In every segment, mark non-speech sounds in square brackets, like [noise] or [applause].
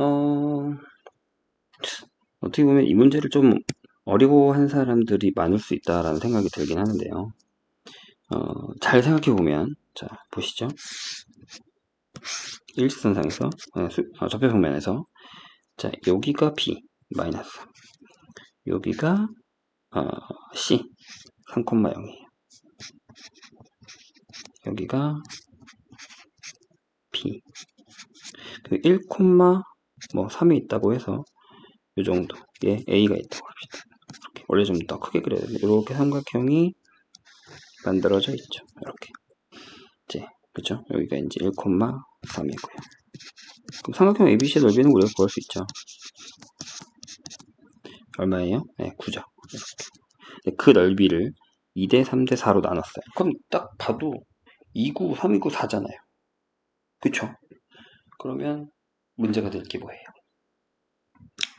어, 어떻게 보면 이 문제를 좀 어려워하는 사람들이 많을 수 있다라는 생각이 들긴 하는데요. 어, 잘 생각해 보면, 자, 보시죠. 일직선상에서, 어, 수- 어, 좌표평면에서, 자, 여기가 B, 마이너스. 여기가, 어, C, 3,0이에요. 여기가 B. 그 1, 뭐 3이 있다고 해서 이 정도의 A가 있다고 합시다. 이렇게 원래 좀 더 크게 그려야 되는데 이렇게 삼각형이 만들어져 있죠. 이렇게 이제 그죠? 여기가 이제 1,3이고요. 그럼 삼각형 ABC의 넓이는 우리가 구할 수 있죠. 얼마예요? 네, 9죠. 이렇게. 그 넓이를 2대 3대 4로 나눴어요. 그럼 딱 봐도 2구, 3이구 4잖아요. 그쵸? 그러면 문제가 될 게 뭐예요?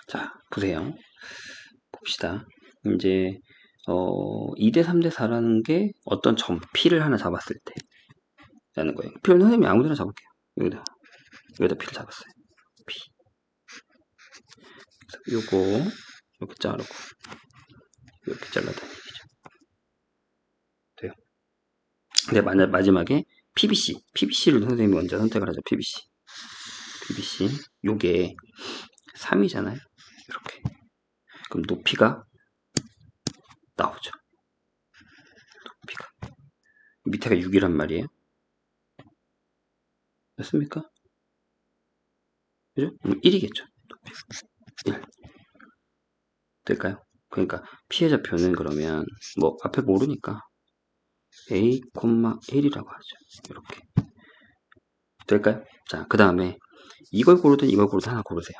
자, 보세요. 봅시다. 이제 어, 2대 3대 4라는 게 어떤 점 P를 하나 잡았을 때 라는 거예요. P를 선생님이 아무데나 잡을게요. 여기다 여기다 P를 잡았어요. P. 요거 이렇게 자르고 이렇게 잘라다는 얘기죠. 돼요. 근데 마, 마지막에 PBC, PBC를 선생님이 먼저 선택을 하죠. PBC. PBC. 요게 3이잖아요. 이렇게. 그럼 높이가 나오죠. 높이가. 밑에가 6이란 말이에요. 됐습니까? 그죠? 그럼 1이겠죠. 높이가. 1. 될까요? 그러니까 피해 좌표는 그러면 뭐 앞에 모르니까 a, 1이라고 하죠. 이렇게. 될까요? 자, 그 다음에 이걸 고르든 이걸 고르든 하나 고르세요.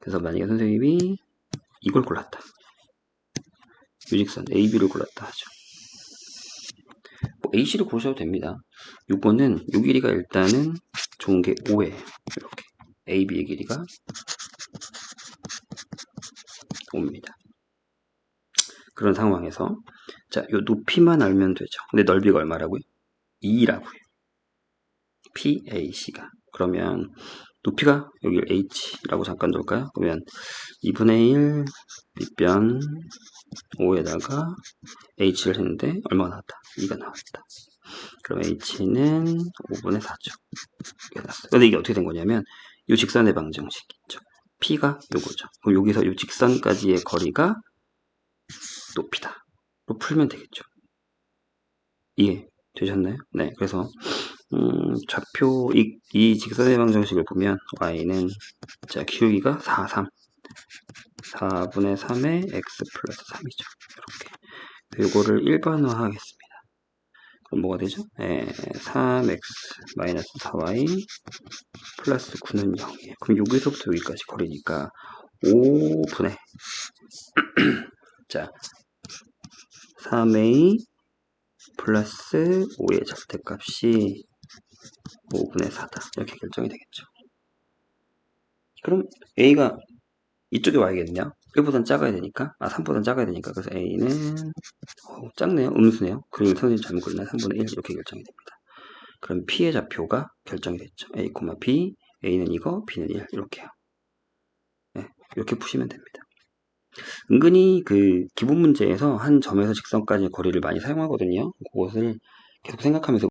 그래서 만약에 선생님이 이걸 골랐다. 유직선 AB를 골랐다 하죠. 뭐 AC를 고르셔도 됩니다. 요거는 요 길이가 일단은 좋은 게 5예요. 이렇게. AB의 길이가 5입니다. 그런 상황에서 자, 요 높이만 알면 되죠. 근데 넓이가 얼마라고요? 2라고요. PAC가. 그러면 높이가 여기 H라고 잠깐 놓을까요? 그러면 2분의 1 밑변 5에다가 H를 했는데 얼마가 나왔다? 2가 나왔다. 그럼 H는 5분의 4죠. 근데 이게 어떻게 된 거냐면 이 직선의 방정식 있죠. P가 요거죠. 그럼 여기서 이 직선까지의 거리가 높이다. 로 풀면 되겠죠. 이해 되셨나요? 네. 그래서 음, 좌표 이, 이 직선의 방정식을 보면 y는 자 기울기가 4, 3 4분의 3의 x 플러스 3이죠. 이렇게 요거를 일반화 하겠습니다. 그럼 뭐가 되죠? 네, 3x 마이너스 4y 플러스 9는 0이에요. 그럼 여기서부터 여기까지 거리니까 5분의 [clears throat] 자 3a 플러스 5의 절대값이 5분의 4다. 이렇게 결정이 되겠죠. 그럼 a가 이쪽에 와야겠냐? 1보단 작아야 되니까, 아, 3보단 작아야 되니까, 그래서 a는, 어, 작네요. 음수네요. 그리고 선생님 잘못 그렸나? 3분의 1 이렇게 결정이 됩니다. 그럼 p의 좌표가 결정이 됐죠. a, b, a는 이거, b는 1 이렇게요. 네, 이렇게 푸시면 됩니다. 은근히 그 기본 문제에서 한 점에서 직선까지의 거리를 많이 사용하거든요. 그것을 계속 생각하면서